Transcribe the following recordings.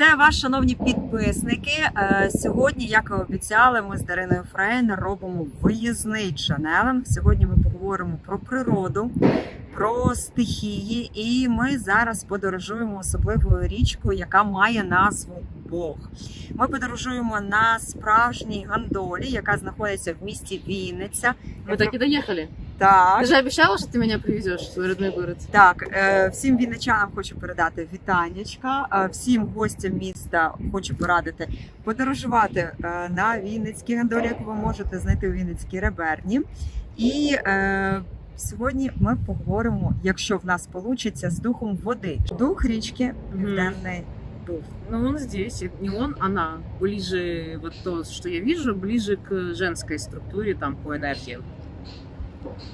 Вітаю вас, шановні підписники. Е, Сьогодні, як і обіцяли, ми з Дариною Фрейн робимо виїзний чанелинг. Сьогодні ми поговоримо про природу, про стихії, і ми зараз подорожуємо особливою річкою, яка має назву Бог. Ми подорожуємо на справжній гандолі, яка знаходиться в місті Вінниця. Мы так и доехали. Так. Ты же обещала, что ты меня привезешь в свой родной город. Так, е, всім вінничанам хочу передати вітаннячка. е, Всім гостям міста хочу порадити подорожувати е, на Вінницькій гандолі, яку ви можете знайти у Вінницькій реберні. І е, сьогодні ми поговоримо, якщо в нас вийде, з духом води. Дух річки Мгм. Південний Буг. Но он здесь, и не он, она. Ближе, вот то, что я вижу, ближе к женской структуре, там, по энергии.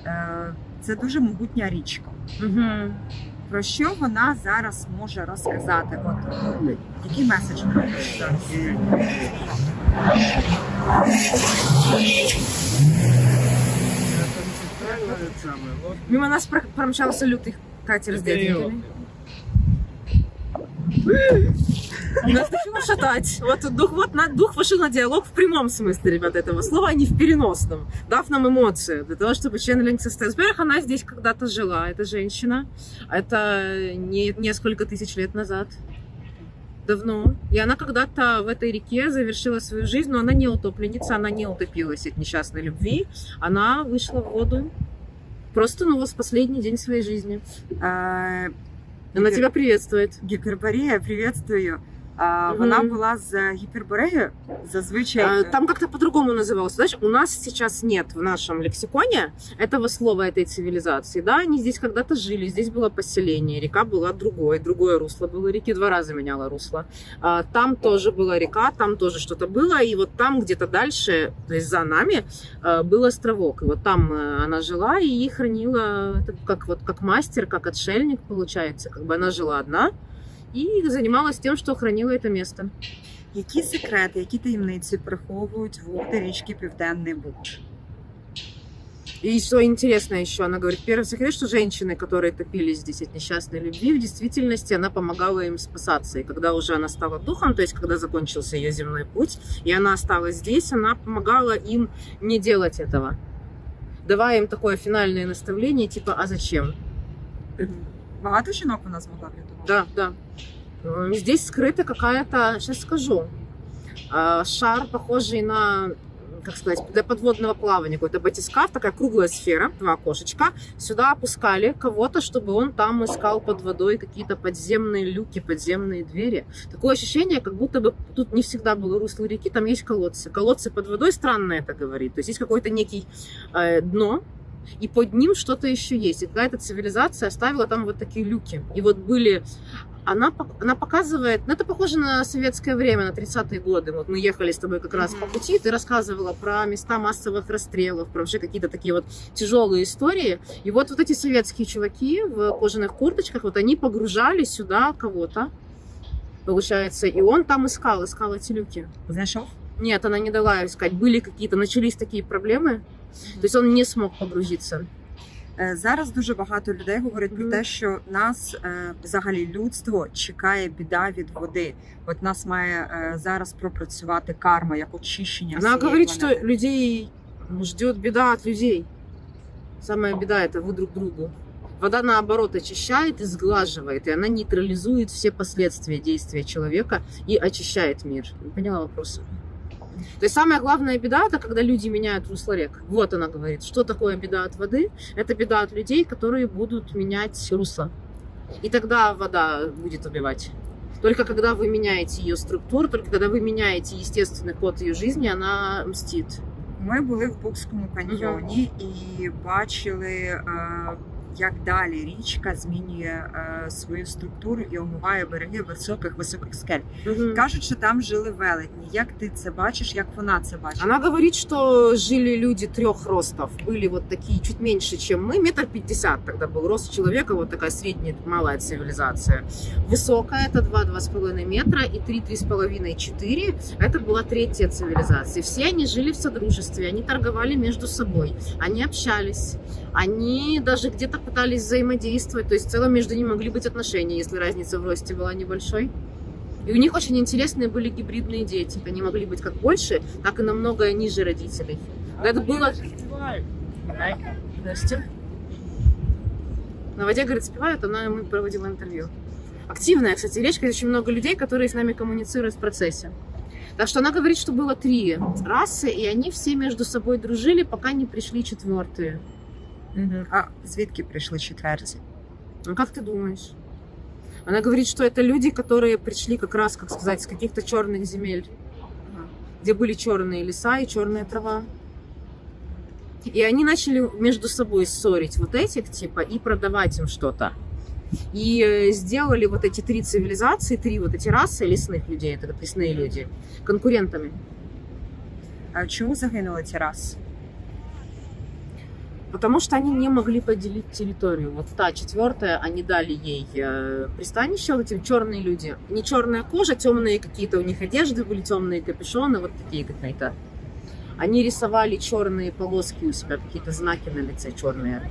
Е, Це дуже могутня річка. Угу. Про що вона зараз може розказати? От який меседж вона зараз? Мимо нас про- промчался лютый катер с дяденьками. Нас начало шатать. Вот дух, вот на, дух вышел на диалог в прямом смысле, ребята, этого слова, а не в переносном, дав нам эмоции, для того, чтобы ченнелинг состоялся. Во-первых, она здесь когда-то жила, эта женщина. Это не, несколько тысяч лет назад. Давно. И она когда-то в этой реке завершила свою жизнь, но она не утопленница, она не утопилась от несчастной любви. Она вышла в воду просто, ну, вот в последний день своей жизни. Е, Она Гіпер- тебя приветствует. Гіперборея, привітствую. А, Мгм. Вона була з гіпербореєю зазвичай. А, Там как-то по-другому называлось. Знаешь, у нас сейчас нет в нашем лексиконе этого слова, этой цивилизации. Да, они здесь когда-то жили, здесь было поселение, река была другой, другое русло было реки, два раза меняла русло. А, Там тоже была река, там тоже что-то было, и вот там где-то дальше, то есть за нами, а, был островок. И вот там э, она жила и хранила, как вот как мастер, как отшельник получается. Как бы она жила одна и занималась тем, что хранила это место. Які секрети, які таємниці приховують води річки Південний Буг? И что интересно еще, она говорит, первый секрет, что женщины, которые топились здесь от несчастной любви, в действительности она помогала им спасаться. И когда уже она стала духом, то есть когда закончился ее земной путь, и она осталась здесь, она помогала им не делать этого. Давая им такое финальное наставление, типа, а зачем? Багато жінок вона змогла врятувати? Да, да. М, Здесь скрыта какая-то, сейчас скажу, а, шар, похожий на, как сказать, для подводного плавания, какой-то батискаф, такая круглая сфера, два окошечка. Сюда опускали кого-то, чтобы он там искал под водой какие-то подземные люки, подземные двери. Такое ощущение, как будто бы тут не всегда было русло реки, там есть колодцы. Колодцы под водой, странно это говорит. То есть есть какой-то некий э, дно, и под ним что-то еще есть. И какая-то цивилизация оставила там вот такие люки. И вот были... Она, она показывает... Ну, это похоже на советское время, на 30-е годы. Вот мы ехали с тобой как раз по пути, ты рассказывала про места массовых расстрелов, про вообще какие-то такие вот тяжелые истории. И вот, вот эти советские чуваки в кожаных курточках, вот они погружали сюда кого-то, получается, и он там искал, искал эти люки. Знайшов? Нет, она не дала искать. Были какие-то, начались такие проблемы. То есть он не смог погрузиться. Е, Зараз дуже багато людей говорять про Мгм. те, що нас е, взагалі людство чекає біда від води. От нас має е, зараз пропрацювати карма як очищення. Она всієї говорит, что планети. людей ждет беда от людей. Самая беда это вы друг другу. Вода наоборот очищает и сглаживает, и она нейтрализует все последствия действия человека и очищает мир. Поняла вопрос? То есть самая главная беда это когда люди меняют русло рек. Вот она говорит, что такое беда от воды? Это беда от людей, которые будут менять русло. И тогда вода будет убивать. Только когда вы меняете ее структуру, только когда вы меняете естественный ход ее жизни, она мстит. Ми були в Букському каньйоні і бачили, е, як далі річка змінює е, свою структуру і омиває береги високих високих скель. Кажуть, що там жили велетні. Як ти це бачиш? Як вона це бачить? Она говорит, что жили люди трех ростов. Были вот такие чуть меньше, чем мы. Метр пятьдесят тогда был рост человека, вот такая средняя малая цивилизация. Высокая это 2-2,5 метра и 3-3,5-4. Это была третья цивилизация. Все они жили в содружестве, они торговали между собой, они общались, они даже где-то пытались взаимодействовать. То есть в целом между ними могли быть отношения, если разница в росте была небольшой. И у них очень интересные были гибридные дети. Они могли быть как больше, так и намного ниже родителей. Это было... Здрасте. На воде, говорит, спевают, она ему проводила интервью. Активная, кстати, речь, очень много людей, которые с нами коммуницируют в процессе. Так что она говорит, что было три расы, и они все между собой дружили, пока не пришли четвертые. А звідки прийшли четверті? Ну, как ты думаешь? Она говорит, что это люди, которые пришли как раз, как сказать, с каких-то черных земель, где были черные леса и черная трава. И они начали между собой ссорить вот этих, типа, и продавать им что-то. И э, сделали вот эти три цивилизации, три вот эти расы лесных людей, это как лесные люди, конкурентами. А чому загинули ті раси? Потому что они не могли поделить территорию. Вот та четвертая, они дали ей э, пристанище, вот эти черные люди. Не черная кожа, темные какие-то у них одежды были, темные капюшоны, вот такие какие-то. Они рисовали черные полоски у себя, какие-то знаки на лице черные.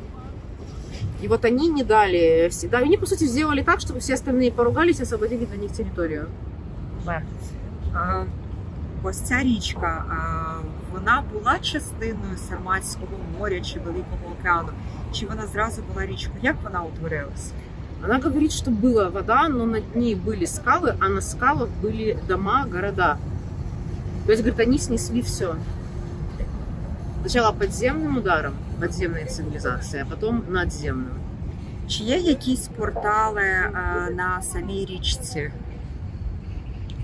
И вот они не дали всегда. Они, по сути, сделали так, чтобы все остальные поругались и освободили для них территорию. А, ось ця річка, а, вона була частиною Сарматського моря чи Великого океану? Чи вона зразу була річкою? Як вона утворилась? Она говорит, что была вода, но над ней были скалы, а на скалах были дома, города. То есть, говорит, они снесли все. Сначала подземным ударом, подземной цивилизации, а потом надземным. Чи є якісь портали а, на самій річці?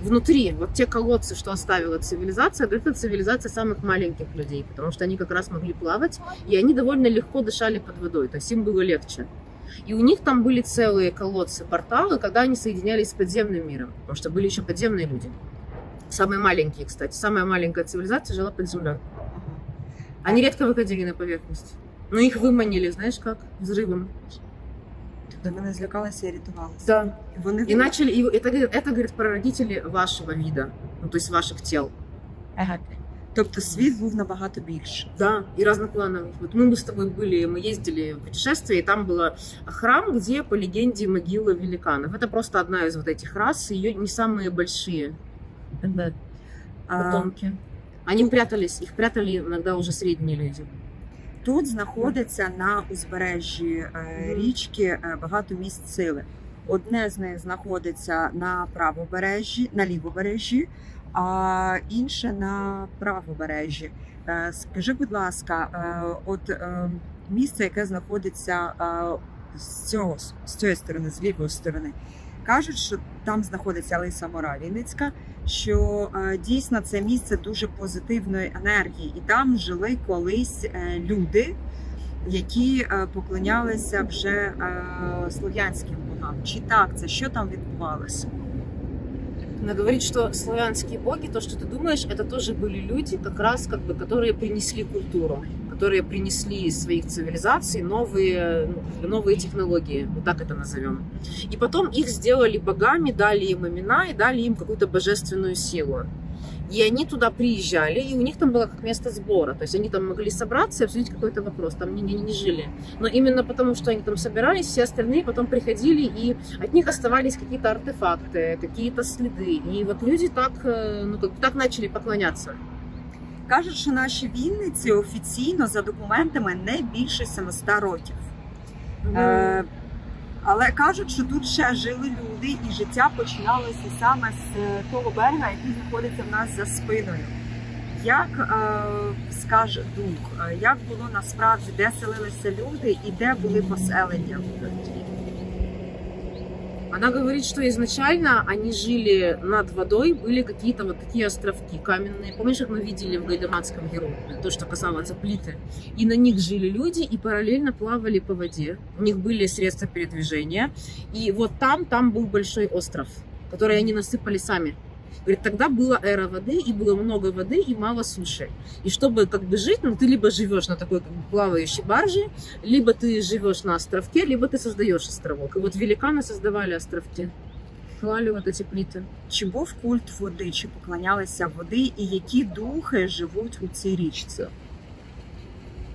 Внутри, вот те колодцы, что оставила цивилизация, это цивилизация самых маленьких людей, потому что они как раз могли плавать, и они довольно легко дышали под водой, то есть им было легче. И у них там были целые колодцы, порталы, когда они соединялись с подземным миром, потому что были еще подземные люди. Самые маленькие, кстати. Самая маленькая цивилизация жила под землей. Они редко выходили на поверхность. Но их выманили, знаешь как? Взрывом. Тобто вони злякалися і рятувалися. Да. Вони И начали, и это, говорит- это, говорит, прародители вашего вида, ну, то есть ваших тел. Ага. Тобто світ був набагато більший. Да, и разноплановый. Вот мы бы с тобой были, мы ездили в путешествие, и там был храм, где, по легенде, могила великанов. Это просто одна из вот этих рас, ее не самые большие А, потомки. Они прятались, их прятали иногда уже средние люди. Тут знаходиться на узбережжі е, річки е, багато місць сили. Одне з них знаходиться на правобережжі, на лівобережжі, а інше на правобережжі. Е, Скажи, будь ласка, от місце, яке знаходиться з цього з цієї сторони, з лівої сторони, кажуть, що там знаходиться Лиса Мора Вінницька, що е, дійсно це місце дуже позитивної енергії, і там жили колись е, люди, які е, поклонялися вже е, слов'янським богам. Чи так це що там відбувалося? Она говорит, что славянские боги, то, что ты думаешь, это тоже были люди, как раз как бы, которые принесли культуру, Которые принесли из своих цивилизаций новые, ну, новые технологии, вот так это назовем. И потом их сделали богами, дали им имена и дали им какую-то божественную силу. И они туда приезжали, и у них там было как место сбора. То есть они там могли собраться и обсудить какой-то вопрос. Там не, не, не жили. Но именно потому, что они там собирались, все остальные потом приходили, и от них оставались какие-то артефакты, какие-то следы. И вот люди так, э, ну, как, так начали поклоняться. Кажуть, що наші Вінниці офіційно за документами не більше 700 років. Е, але кажуть, що тут ще жили люди, і життя починалося саме з того берега, який знаходиться в нас за спиною. Як е, скаже дух, е, як було насправді, де селилися люди і де були поселення? Она говорит, что изначально они жили над водой, были какие-то вот такие островки каменные. Помнишь, как мы видели в Гайдаманском герое, то, что касалось плиты? И на них жили люди и параллельно плавали по воде. У них были средства передвижения. И вот там, там был большой остров, который они насыпали сами. Говорит, тогда была эра воды, и было много воды, и мало суши. И чтобы как бы жить, ну ты либо живешь на такой как бы, плавающей барже, либо ты живешь на островке, либо ты создаешь островок. И вот великаны создавали островки. Клали вот эти плиты. Чи був культ води, чи поклонялися води, і які духи живуть у цій річці?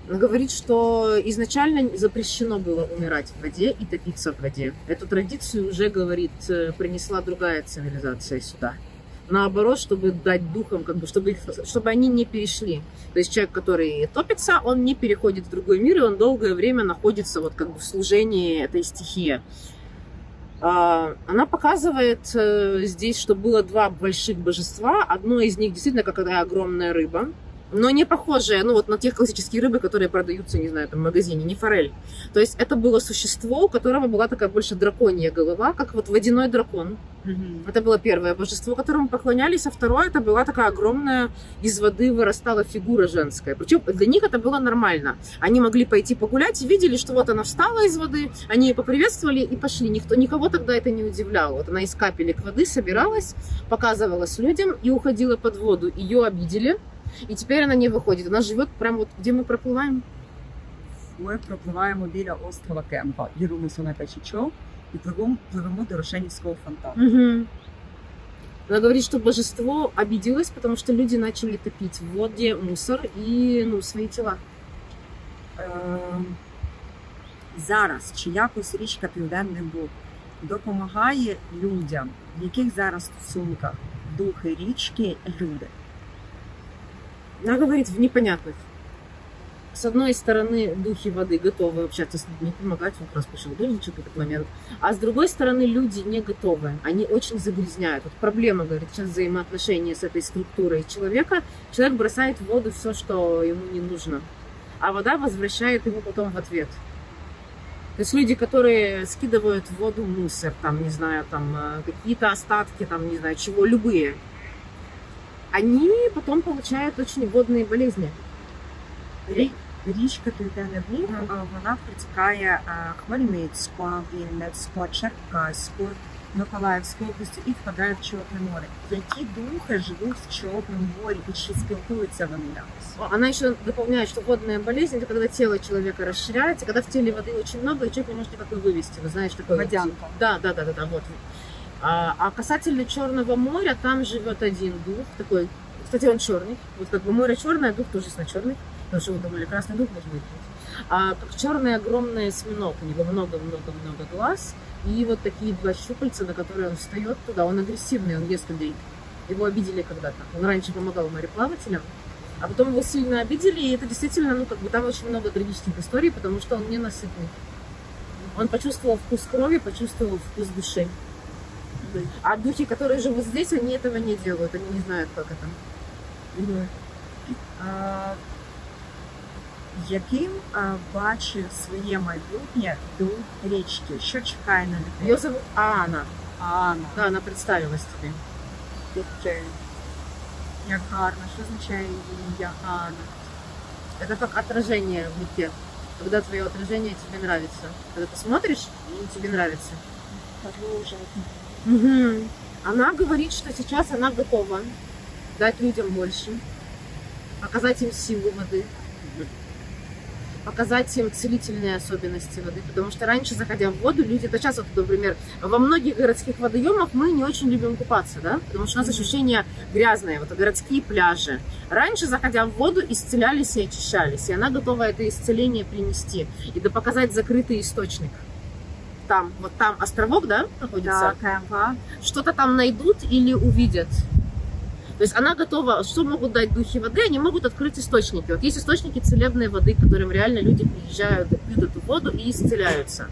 Она говорит, что изначально запрещено было умирать в воде и топиться в воде. Эту традицию уже, говорит, э, принесла другая цивилизация сюда. Наоборот, чтобы дать духам, как бы, чтобы, их, чтобы они не перешли. То есть человек, который топится, он не переходит в другой мир, и он долгое время находится вот как бы в служении этой стихии. А, Она показывает э, здесь, что было два больших божества. Одно из них действительно какая огромная рыба, но не похожая, ну вот на тех классические рыбы, которые продаются, не знаю, там в магазине, не форель. То есть это было существо, у которого была такая больше драконья голова, как вот водяной дракон. Это было первое божество, которому поклонялись, а второе это была такая огромная из воды вырастала фигура женская. Причем для них это было нормально. Они могли пойти погулять и видели, что вот она встала из воды, они ее поприветствовали и пошли. Никто, никого тогда это не удивляло. Вот она из капелек воды собиралась, показывалась людям и уходила под воду. Ее обидели, і тепер вона не виходить. Вона живе прямо от, де ми пропливаємо. Ми пропливаємо біля острова Кемпа, їдемося на Качічов і пливемо, пливемо до Рошенівського фонтану. Угу. Она говорит, что божество обиделось, потому что люди начали топить в воде мусор и ну, свои тела. Е, зараз чи якось річка Південний Буг допомагає людям, в яких зараз стосунках духи річки, люди. Она говорит в непонятных. С одной стороны, духи воды готовы общаться с людьми, помогать, вот раз пошел в этот момент. А с другой стороны, люди не готовы. Они очень загрязняют. Вот проблема, говорит, сейчас взаимоотношения с этой структурой человека. Человек бросает в воду все, что ему не нужно. А вода возвращает ему потом в ответ. То есть люди, которые скидывают в воду мусор, там, не знаю, там, э, какие-то остатки, там, не знаю, чего, любые, они потом получают очень водные болезни. Рі- Річка Південний Буг Мгм. е, вона протікає е, Хмельницьку, Вінницьку, Черкаську, Миколаївську області і впадає в Чорне море. Які духи живуть в Чорному морі і чи спілкуються вони якось? Она еще дополняет, что водная болезнь это когда тело человека расширяется, когда в теле воды очень много, и человек не может никакой вывести. Вы знаете, такое вот- Водянка. Да, да, да, да, да, вот. А, а касательно Черного моря, там живет один дух, такой, кстати, он черный. Вот как бы море черное, дух тоже на черный. Потому что вы думали, красный дух может быть. А как черный огромный осьминог, у него много-много-много глаз. И вот такие два щупальца, на которые он встает туда. Он агрессивный, он ест людей. Его обидели когда-то. Он раньше помогал мореплавателям. А потом его сильно обидели, и это действительно, ну, как бы там очень много трагических историй, потому что он ненасытный. Он почувствовал вкус крови, почувствовал вкус души. А духи, которые живут здесь, они этого не делают, они не знают, как это. Е, Яким е, бачив своє майбутнє дух річки? Що чекає на людей? Ее зовут Аана. Анна. Да, она представилась тебе. Яке? Як гарно, що означає її ім'я Анна? Это как отражение в руке. Когда твое отражение тебе нравится. Когда ты смотришь, и тебе нравится. Дуже. Мгм. Она говорит, что сейчас она готова дать людям больше, показать им силу воды, показать им целительные особенности воды. Потому что раньше, заходя в воду, люди, это сейчас, вот, например, во многих городских водоемах мы не очень любим купаться, да, потому что у нас ощущение грязное, вот городские пляжи. Раньше, заходя в воду, исцелялись и очищались, и она готова это исцеление принести и да показать закрытый источник. Там, вот там островок, да, находится? Так, Кемпа. что-то там найдут или увидят. То есть она готова, что могут дать духи воды, они могут открыть источники. Вот есть источники целебной воды, к которым реально люди приезжают, пьют эту воду и исцеляются.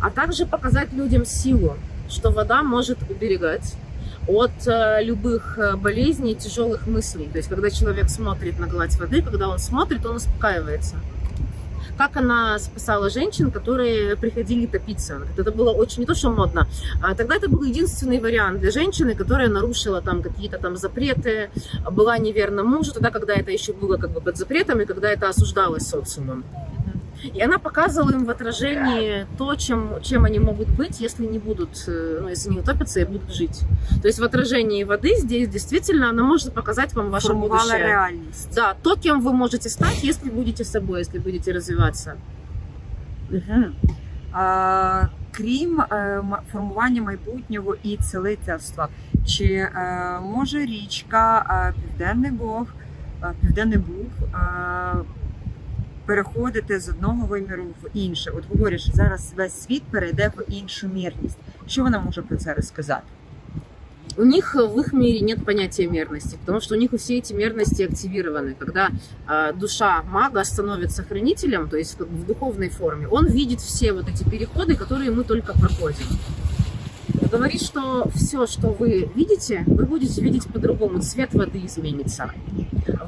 А также показать людям силу, что вода может уберегать от э, любых э, болезней и тяжелых мыслей. То есть, когда человек смотрит на гладь воды, когда он смотрит, он успокаивается. Как она спасала женщин, которые приходили топиться. Это было очень не то, что модно. А тогда это был единственный вариант для женщины, которая нарушила там какие-то там запреты, была неверна мужу, тогда, когда это еще было как бы под запретом и когда это осуждалось социумом. И она показывала им в отражении то, чем, чем они могут быть, если не будут, э, ну, если не утопятся и будут жить. То есть в отражении воды здесь действительно она может показать вам ваше Формувала будущее. реальність. Да, то, кем вы можете стать, если будете собой, если будете развиваться. Мгм. А, крім е, м- формування майбутнього і цілительства, чи е, може річка е, Південний Бог е, Південний Буг е, переходити з одного виміру в інше. От говорять, що зараз весь світ перейде в іншу мірність. Що вона може про це розказати? У них э, в их мире нет понятия мерности, потому что у них все эти мерности активированы. Когда э, душа мага становится хранителем, то есть как бы в духовной форме, он видит все вот эти переходы, которые мы только проходим. Говорит, что все, что вы видите, вы будете видеть по-другому. Цвет воды изменится.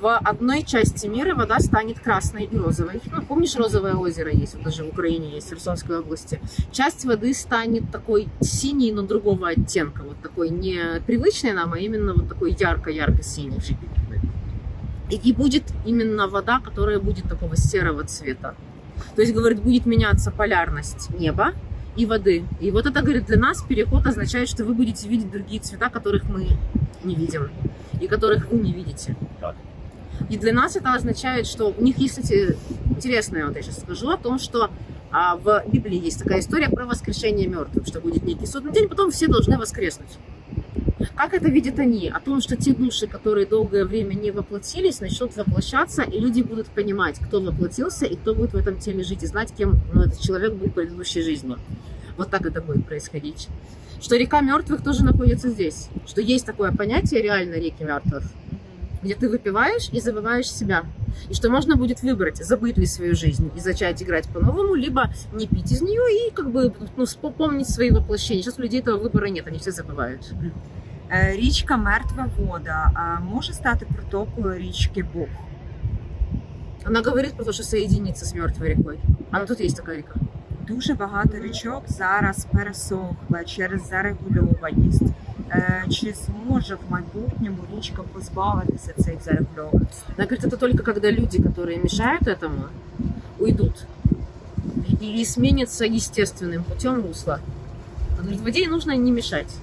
В одной части мира вода станет красной и розовой. Ну, помнишь, розовое озеро есть, вот даже в Украине есть, в Херсонской области. Часть воды станет такой синей, но другого оттенка. Вот такой не привычный нам, а именно вот такой ярко-ярко синий. И, и будет именно вода, которая будет такого серого цвета. То есть, говорит, будет меняться полярность неба и воды. И вот это, говорит, для нас переход означает, что вы будете видеть другие цвета, которых мы не видим и которых вы не видите. И для нас это означает, что у них есть, кстати, интересное, вот я сейчас скажу, о том, что а, в Библии есть такая история про воскрешение мертвых, что будет некий судный день, потом все должны воскреснуть. Как это видят они? О том, что те души, которые долгое время не воплотились, начнут воплощаться, и люди будут понимать, кто воплотился и кто будет в этом теле жить, и знать, кем ну, этот человек был в предыдущей жизни. Вот так это будет происходить. Что река мертвых тоже находится здесь. Что есть такое понятие реально реки мертвых, где ты выпиваешь и забываешь себя. И что можно будет выбрать, забыть ли свою жизнь и начать играть по-новому, либо не пить из нее и как бы ну, вспомнить свои воплощения. Сейчас у людей этого выбора нет, они все забывают. Е, Річка Мертва вода а, може стати притокою річки Буг. Она говорит про то, что соединиться с мертвой рекой. А ну тут есть такая река. Дуже багато річок зараз пересохли через зарегульованість. Е, Чи зможе в майбутньому річка позбавитися цих зарегульованостей? Она говорит, это только когда люди, которые мешают этому, уйдут. И сменятся естественным путем русла. Она говорит, воде нужно не мешать.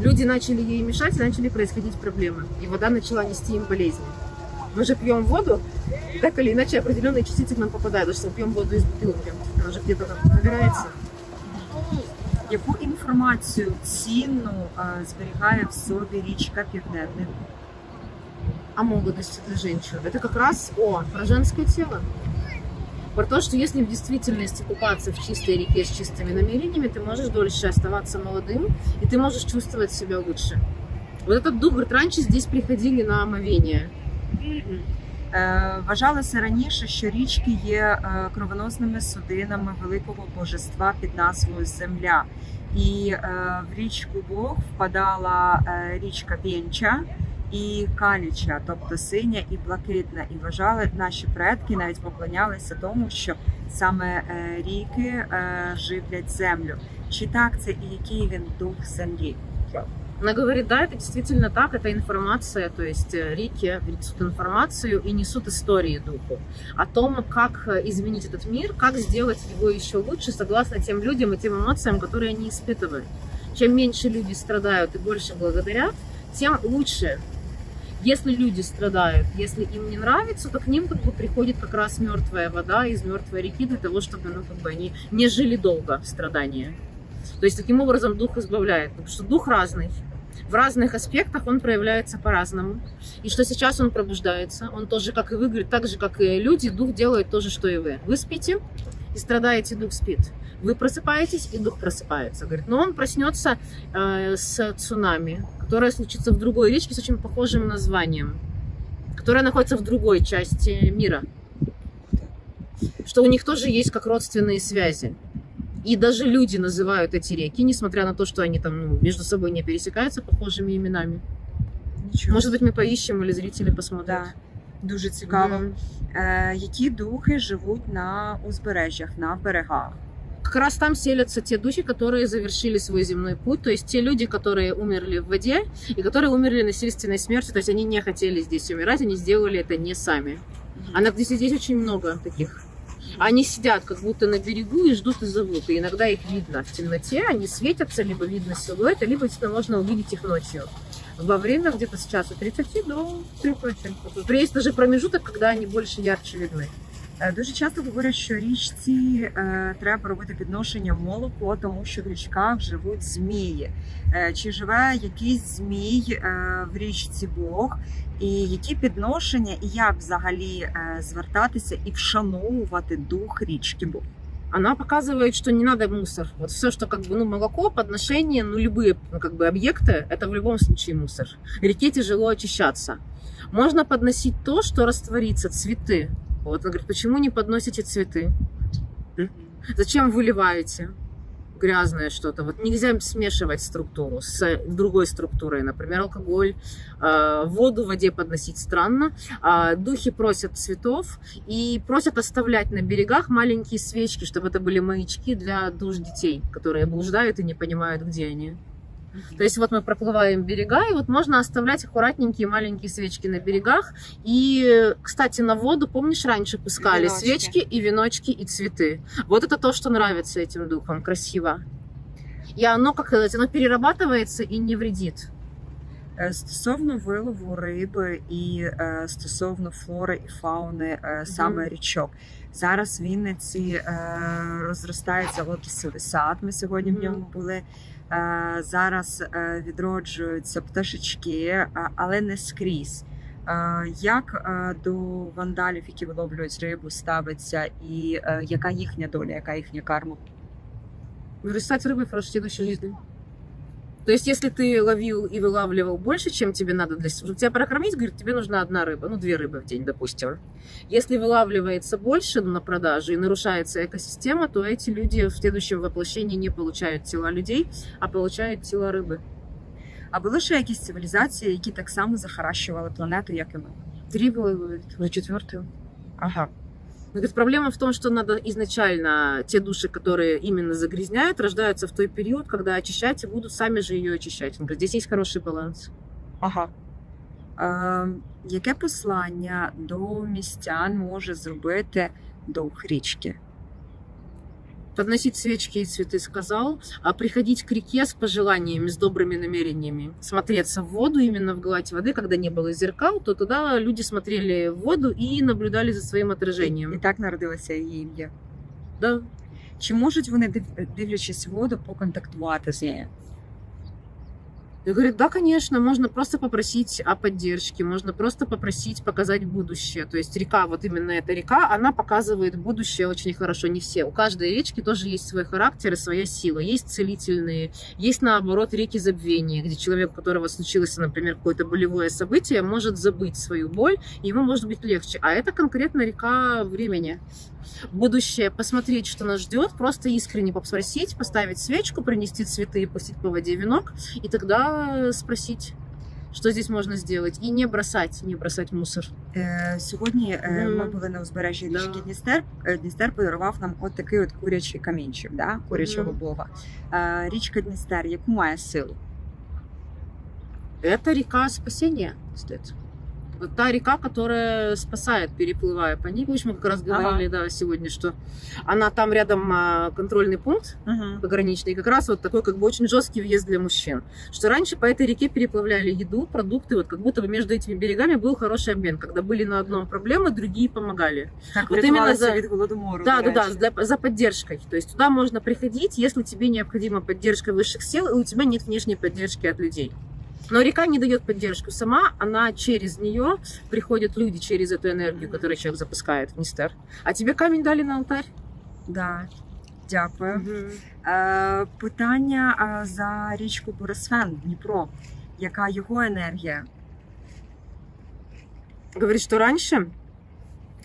Люди начали ей мешать, и начали происходить проблемы. И вода начала нести им болезни. Мы же пьем воду, так или иначе определенные частицы к нам попадают, потому что мы пьем воду из бутылки. Она же где-то там набирается. Яку інформацію цінну е, зберігає в собі річка Південний Буг? о молодости для женщин. Это как раз о про женское тело. Про то, что если в действительности купаться в чистой реке с чистыми намерениями, ты можешь дольше оставаться молодым, и ты можешь чувствовать себя лучше. Вот этот дух, говорит, раньше здесь приходили на омовение. Е, Вважалося раніше, що річки є е, кровоносними судинами великого божества під назвою Земля. І е, в річку Бог впадала е, річка Бєнча і Каліча, тобто синя і блакитна. І вважали наші предки, навіть поклонялися тому, що саме е, ріки е, живлять землю. Чи так це і який він дух землі? Она говорит, да, это действительно так, это информация, то есть э, реки несут информацию и несут истории духу о том, как э, изменить этот мир, как сделать его еще лучше, согласно тем людям и тем эмоциям, которые они испытывают. Чем меньше люди страдают и больше благодарят, тем лучше. Если люди страдают, если им не нравится, то к ним как бы приходит как раз мертвая вода из мертвой реки для того, чтобы ну, как бы они не жили долго в страдании. То есть таким образом дух избавляет, потому что дух разный. В разных аспектах он проявляется по-разному. И что сейчас он пробуждается, он тоже, как и вы, говорит, так же, как и люди, дух делает то же, что и вы. Вы спите и страдаете, дух спит. Вы просыпаетесь, и дух просыпается. Говорит, но он проснется э, с цунами, которое случится в другой речке с очень похожим названием, которая находится в другой части мира. Что у них тоже есть как родственные связи. И даже люди называют эти реки, несмотря на то, что они там ну, между собой не пересекаются похожими именами. Нічого. Может быть, мы поищем или зрители посмотрят. Да, дуже цікаво. Мгм. Е, які духи живуть на узбережжях, на берегах? Как раз там селятся те духи, которые завершили свой земной путь, то есть те люди, которые умерли в воде и которые умерли насильственной смертью, то есть они не хотели здесь умирать, они сделали это не сами. А на здесь, здесь очень много таких. Они сидят как будто на берегу и ждут и зовут. И иногда их видно в темноте, они светятся, либо видно силуэты, либо действительно можно увидеть их ночью. Во время где-то с часа 30 до 3 Есть даже промежуток, когда они больше ярче видны. Е, Дуже часто говорять, що річці е, треба робити підношення молоко, тому що в річках живуть змії. Е, чи живе якийсь змій е, в річці Бог? І які підношення, і як взагалі е, звертатися і вшановувати дух річки Бог? Она показывает, что не надо мусор. Вот все, что как бы, ну, молоко, подношение, ну, любые, ну, как бы, объекты, это в любом случае мусор. Реке тяжело очищаться. Можно подносить то, что растворится, цветы. Вот, он говорит, почему не подносите цветы? Зачем выливаете грязное что-то? Вот нельзя смешивать структуру с другой структурой. Например, алкоголь, э, воду в воде подносить странно. А Духи просят цветов и просят оставлять на берегах маленькие свечки, чтобы это были маячки для душ детей, которые блуждают и не понимают, где они. То есть вот мы проплываем берега, и вот можно оставлять аккуратненькие маленькие свечки на берегах. И, кстати, на воду, помнишь, раньше пускали Веночки. свечки и веночки и цветы. Вот это то, что нравится этим духом, красиво. И оно, как сказать, оно перерабатывается и не вредит. Е, Стосовно вилову риби і е, стосовно флори і фауни е, саме річок. Зараз в Вінниці е, розростається лотосовий сад. Ми сьогодні в Мгм. ньому були. Е, зараз е, відроджуються пташечки, е, але не скрізь. Як до вандалів, які виловлюють рибу, ставиться, і яка їхня доля, яка їхня карма? Говорю, риби, рыбой що жизни. То есть, если ты ловил и вылавливал больше, чем тебе надо для чтобы тебя прокормить, говорит, тебе нужна одна рыба, ну, две рыбы в день, допустим. Если вылавливается больше на продажу и нарушается экосистема, то эти люди в следующем воплощении не получают тела людей, а получают тела рыбы. А були ще якісь цивілізації, які так само захаращували планету, як і ми? Три было, на четвертую. Ага. Говорит, проблема в том, что надо изначально те души, которые именно загрязняют, рождаются в той период, когда очищать и будут сами же ее очищать. Он говорит, здесь есть хороший баланс. Ага. Е, яке послання до містян може зробити дух річки? Подносить свечки и цветы сказал, а приходить к реке с пожеланиями, с добрыми намерениями, смотреться в воду, именно в гладь воды, когда не было зеркал, то туда люди смотрели в воду и наблюдали за своим І отражением. так народилося її ім'я. Да. Чи можуть вони, див- дивлячись в воду, поконтактувати з нею? И говорит, да, конечно, можно просто попросить о поддержке, можно просто попросить показать будущее. То есть река, вот именно эта река, она показывает будущее очень хорошо. Не все. У каждой речки тоже есть свой характер и своя сила. Есть целительные, есть наоборот реки забвения, где человек, у которого случилось, например, какое-то болевое событие, может забыть свою боль, ему может быть легче. А это конкретно река времени. Будущее, посмотреть, что нас ждет, просто искренне попросить, поставить свечку, принести цветы и пустить по воде венок, и тогда спросить, что здесь можно сделать. И не бросать, не бросать мусор. Е, сьогодні е, ми були на узбережжі Да. річки Дністер. Е, Дністер подарував нам от такий от курячий камінчик, да? курячого бога. Е, річка Дністер, яку має силу? Это ріка спасения, кстати. Вот та река, которая спасает, переплывая по ней. Помнишь, мы как раз говорили, да, сегодня, что она там рядом а, контрольный пункт Угу. пограничный, как раз вот такой как бы очень жесткий въезд для мужчин. Что раньше по этой реке переплавляли еду, продукты, вот как будто бы между этими берегами был хороший обмен. Когда были на одном проблемы, другие помогали. Так, От врятувалися іменно за- від голодомору. Да, до да, речі. да, для- за поддержкой. То есть туда можно приходить, если тебе необходима поддержка высших сил, и у тебя нет внешней поддержки от людей. Но река не дает поддержку сама, она через нее приходят люди через эту энергию, которую человек запускает в Нистер. А тебе камень дали на алтарь? Да. Дякую. Е, питання е, за річку Борисфен, Дніпро. Яка його енергія? Говорит, что раньше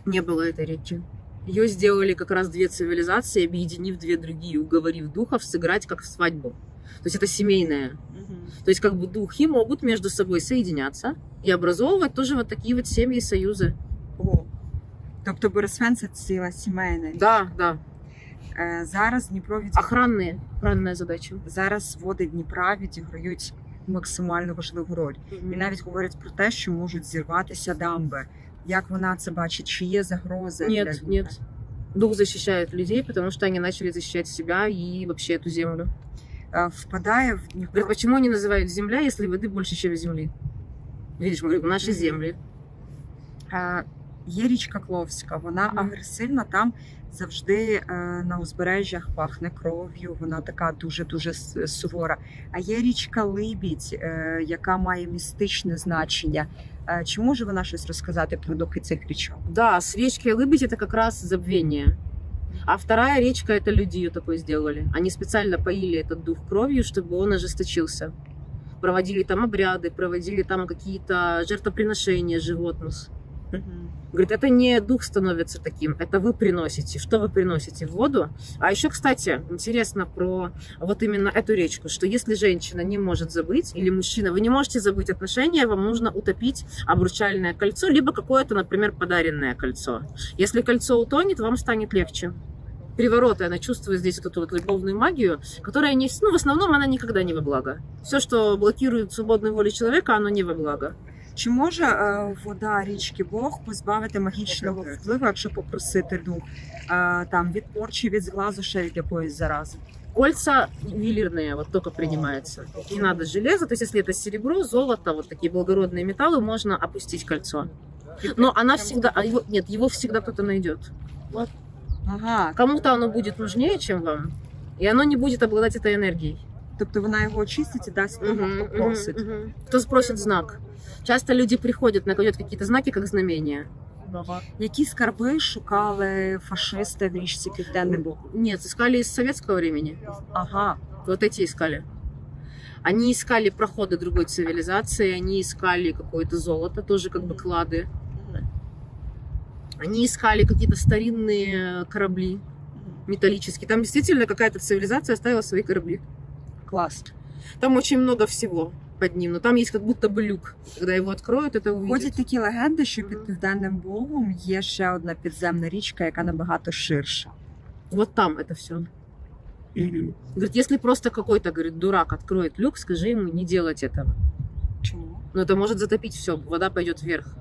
не было этой реки. Ее сделали как раз две цивилизации, объединив две другие, уговорив духов сыграть как в свадьбу. То есть это семейное. То есть как бы духи могут между собой соединяться и образовывать тоже вот такие вот семьи и союзы. О. Тобто Борисфен це ціла сімейна. річ. Да, да. Е, зараз Дніпро від... Охранные. Охранная задача. зараз води Дніпра відіграють максимально важливу роль. І навіть говорять про те, що можуть зірватися дамби. Як вона це бачить? Чи є загрози? для Нет, Дніпра? нет. Дух защищает людей, потому что они начали защищать себя и вообще эту землю. Е, Впадає в Дніпро. Говорю, почему они называют земля, если воды больше, чем земли? Видишь, мы говорим, наши Мгм. земли. Е, Є річка Кловська, вона Мгм. агресивна, там завжди е, на узбережжях пахне кров'ю, вона така дуже-дуже с- сувора. А є річка Либідь, е, яка має містичне значення. Е, чи може вона щось розказати про духи цих річок? Да, с речкой Лыбедь это как раз забвение. А вторая речка это люди ее такой сделали. Они специально поили этот дух кровью, чтобы он ожесточился. Проводили там обряды, проводили там какие-то жертвоприношения животных. Говорит, это не дух становится таким, это вы приносите. Что вы приносите в воду? А еще, кстати, интересно про вот именно эту речку, что если женщина не может забыть, или мужчина, вы не можете забыть отношения, вам нужно утопить обручальное кольцо, либо какое-то, например, подаренное кольцо. Если кольцо утонет, вам станет легче. Перевороты, она чувствует здесь вот эту вот любовную магию, которая не, ну, в основном она никогда не во благо. Все, что блокирует свободную волю человека, оно не во благо. Чи може е, вода річки Бог позбавити магічного впливу, якщо попросити дух е, там від порчі, від зглазу, ще від якоїсь зарази? Кольца ювелирные вот только принимается. Не надо железо, то есть если это серебро, золото, вот такие благородные металлы, можно опустить кольцо. Но она всегда, а его, нет, его всегда кто-то найдет. Ага, Кому-то оно будет нужнее, чем вам, и оно не будет обладать этой энергией. тобто вона його очистить і дасть тому, Мгм, хто мгм, просить. мгм. Кто спросит знак. Часто люди приходят, находят какие-то знаки, как знамения. Які скарби шукали фашисти в річці Південний Буг? Нет, искали из советского времени. Ага, Вот эти искали. Они искали проходы другой цивилизации, они искали какое-то золото, тоже как бы клады. Они искали какие-то старинные корабли металлические. Там действительно какая-то цивилизация оставила свои корабли. клас. Там очень много всего под ним, но там есть как будто бы люк. Когда его откроют, это увидят. Ходять такі легенди, що під Південним Богом є ще одна підземна річка, яка набагато ширша. Вот там это все. Говорит, если просто какой-то, говорит, дурак откроет люк, скажи ему не делать этого. Чому? Но это может затопить все, вода пойдет вверх.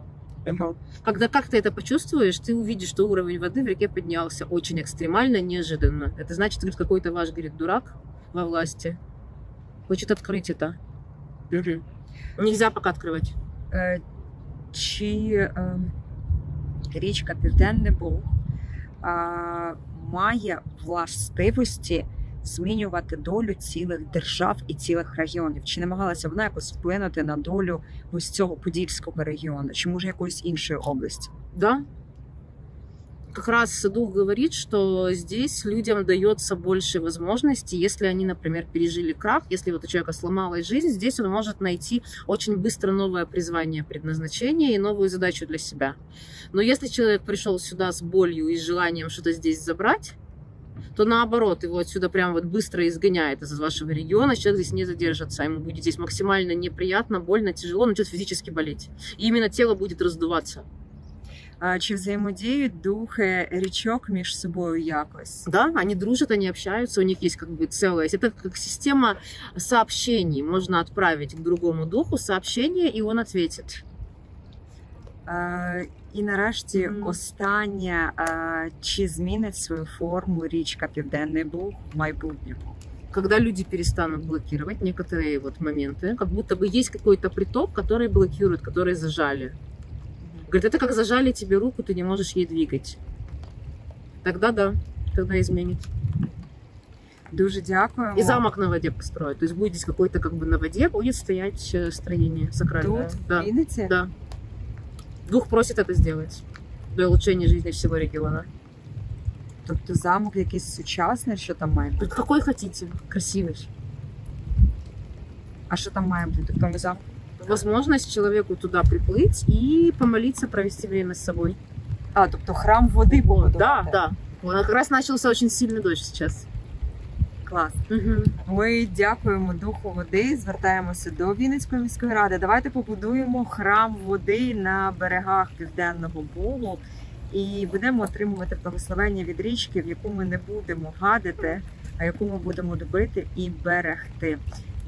Когда как ты это почувствуешь, ты увидишь, что уровень воды в реке поднялся очень экстремально, неожиданно. Это значит, говорит, какой-то ваш, говорит, дурак во власти хочет открыть это. Нельзя пока открывать. Е, Чи е, річка Південний Буг е, має властивості змінювати долю цілих держав і цілих регіонів? Чи намагалася вона якось вплинути на долю ось цього подільського регіону, чи може якоїсь іншої області? Да? Как раз дух говорит, что здесь людям дается больше возможностей, если они, например, пережили крах, если вот у человека сломалась жизнь, здесь он может найти очень быстро новое призвание, предназначение и новую задачу для себя. Но если человек пришел сюда с болью и желанием что-то здесь забрать, то наоборот, его отсюда прям вот быстро изгоняет из вашего региона, человек здесь не задержится, ему будет здесь максимально неприятно, больно, тяжело, начнет физически болеть. И именно тело будет раздуваться. Е, Чи взаємодіють духи річок між собою якось? Да, они дружат, они общаются, у них есть как бы целая... Это как система сообщений. Можно отправить к другому духу сообщение, и он ответит. Е, І нарешті Мгм. останнє, е, чи змінить свою форму річка Південний Буг в майбутньому? Когда люди перестанут блокировать некоторые вот моменты, как будто бы есть какой-то приток, который блокирует, который зажали. Говорит, это как зажали тебе руку, ты не можешь ей двигать. Тогда да, тогда изменит. Дуже дякуємо. И замок на воде построят. То есть будет здесь какой-то как бы на воде, будет стоять э, строение сакральное. Тут, в Да. Вінниці? Да. Дух просит это сделать для улучшения жизни всего региона. Тобто замок якийсь сучасний, що там має бути? Говорит, Какой хотите, красивый. А що там має бути в тому замку? Возможность человеку туда приплыть и помолиться, провести время с собой. А, тобто храм води було. Да, да. Вот как раз начался очень сильный дождь сейчас. Клас. Мгм. Ми дякуємо духу води, звертаємося до Вінницької міської ради. Давайте побудуємо храм води на берегах Південного Богу і будемо отримувати благословення від річки, в яку ми не будемо гадити, а яку ми будемо любити і берегти.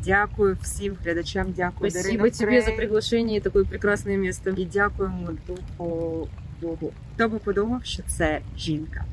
Дякую всім глядачам. Дякую Спасибо Дарина тебе за Фрей. приглашение и такое прекрасное место. і дякуємо духу Богу. Хто би подумав, що це жінка.